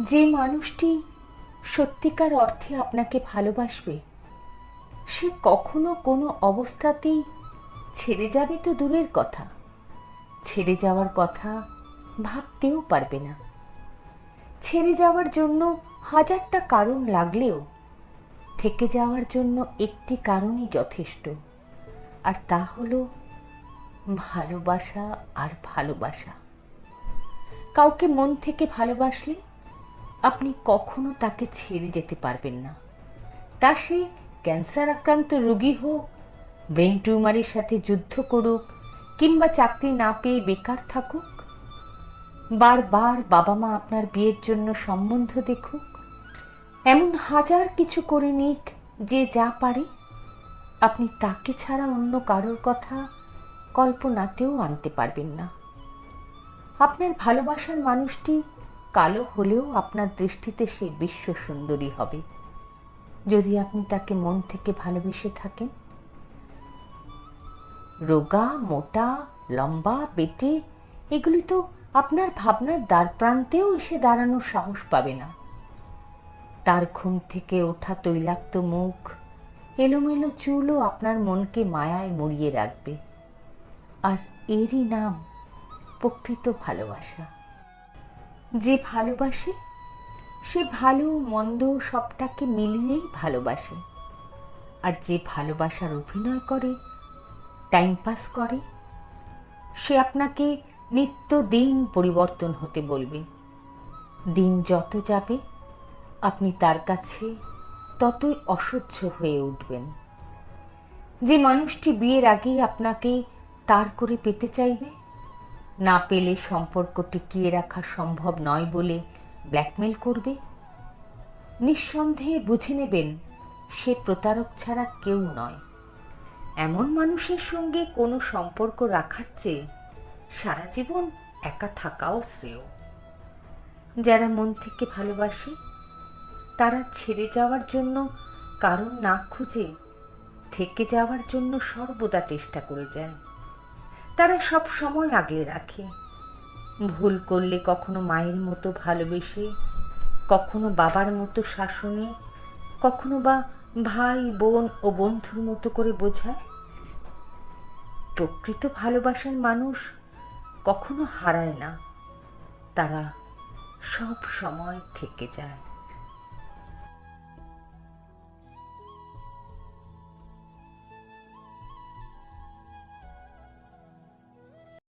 যে মানুষটি সত্যিকার অর্থে আপনাকে ভালোবাসবে, সে কখনো কোনো অবস্থাতেই ছেড়ে যাবে তো দূরের কথা। ছেড়ে যাওয়ার কথা ভাবতেও পারবে না। ছেড়ে যাওয়ার জন্য হাজারটা কারণ লাগলেও থেকে যাওয়ার জন্য একটি কারণই যথেষ্ট, আর তা হলো ভালোবাসা আর ভালোবাসা। কাউকে মন থেকে ভালোবাসলে আপনি কখনো তাকে ছেড়ে যেতে পারবেন না। তা সে ক্যান্সার আক্রান্ত রোগী হোক, ব্রেন টিউমারের সাথে যুদ্ধ করুক, কিংবা চাকরি না পেয়ে বেকার থাকুক, বারবার বাবা মা আপনার বিয়ের জন্য সম্বন্ধ দেখুক, এমন হাজার কিছু করে নিক যে যা পারে, আপনি তাকে ছাড়া অন্য কারোর কথা কল্পনাতেও আনতে পারবেন না। আপনার ভালোবাসার মানুষটি কালো হলেও আপনার দৃষ্টিতে সে বিশ্ব সুন্দরী হবে। যদি আপনি তাকে মন থেকে ভালোবেসে থাকেন। রোগা, মোটা, লম্বা, বেটে, এগুলি তো আপনার ভাবনার দ্বার প্রান্তেও এসে দাঁড়ানোর সাহস পাবে না। তার ঘুম থেকে ওঠা তৈলাক্ত মুখ, এলোমেলো চুলও আপনার মনকে মায়ায় মরিয়ে রাখবে। আর এরই নাম, প্রকৃত ভালোবাসা। যে ভালোবাসে, সে ভালো মন্দ সবটাকে মিলিয়েই ভালোবাসে। আর যে ভালোবাসার অভিনয় করে টাইম পাস করে, সে আপনাকে নিত্য দিন পরিবর্তন হতে বলবে। দিন যত যাবে, আপনি তার কাছে ততই অসহ্য হয়ে উঠবেন। যে মানুষটি বিয়ের আগেই আপনাকে তার করে পেতে চাইবে না পেলে সম্পর্ক টিকিয়ে রাখা সম্ভব নয় বলে ব্ল্যাকমেল করবে? নিঃসন্দেহে বুঝে নেবেন, সে প্রতারক ছাড়া কেউ নয়। এমন মানুষের সঙ্গে কোনো সম্পর্ক রাখার চেয়ে সারা জীবন একা থাকাও শ্রেয়। যারা মন থেকে ভালোবাসে, তারা ছেড়ে যাওয়ার জন্য কারণ না খুঁজে থেকে যাওয়ার জন্য সর্বদা চেষ্টা করে যায়। তারা সব সময় আগলে রাখে। ভুল করলে কখনো মায়ের মতো ভালোবেসে, কখনো বাবার মতো শাসনে, কখনো বা ভাই, বোন ও বন্ধুর মতো করে বোঝায়। প্রকৃত ভালোবাসার মানুষ কখনো হারায় না। তারা সব সময় থেকে যায়।